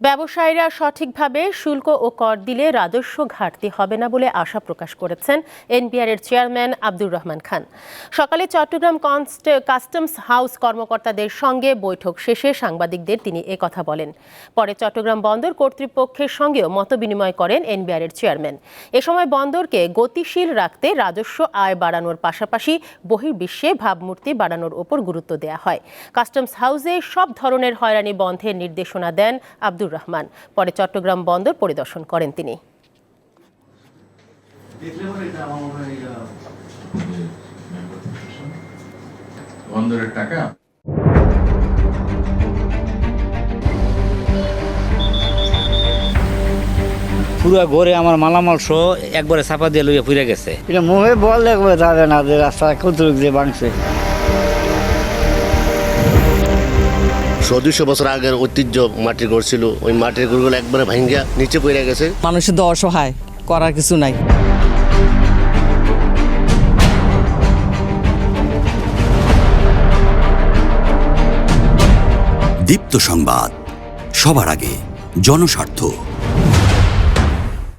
ব্যবসায়ীরা সঠিকভাবে শুল্ক ও কর দিলে রাজস্ব ঘাটতি হবে না বলে আশা প্রকাশ করেছেন এনবিআর এর চেয়ারম্যান আব্দুর রহমান খান। সকালে চট্টগ্রাম কাস্টমস হাউস কর্মকর্তাদের সঙ্গে বৈঠক শেষে সাংবাদিকদের তিনি কথা বলেন। পরে চট্টগ্রাম বন্দর কর্তৃপক্ষের সঙ্গেও মতবিনিময় করেন এনবিআর এর চেয়ারম্যান। এ সময় বন্দরকে গতিশীল রাখতে রাজস্ব আয় বাড়ানোর পাশাপাশি বহির্বিশ্বে ভাবমূর্তি বাড়ানোর ওপর গুরুত্ব দেওয়া হয়। কাস্টমস হাউসে সব ধরনের হয়রানি বন্ধের নির্দেশনা দেন আব্দুর রহমান। পরে চট্টগ্রাম বন্দর পরিদর্শন করেন তিনি। বন্দরের টাকা? পুরো ঘরে আমার মালামাল সহ একবারে চাপা দিয়ে লইয়া পুড়ে গেছে। এটা মুখে বল দেখবে যাবে না যে রাস্তা কতটুক যে বাংছে দুশো বছর আগের ঐতিহ্য মাটির ঘর ছিল। ওই মাটির ঘরগুলো একবারে ভাঙ্গা নিচে পড়ে গেছে। মানুষের তো অসহায় করার কিছু নাই। দীপ্ত সংবাদ সবার আগে জনস্বার্থ।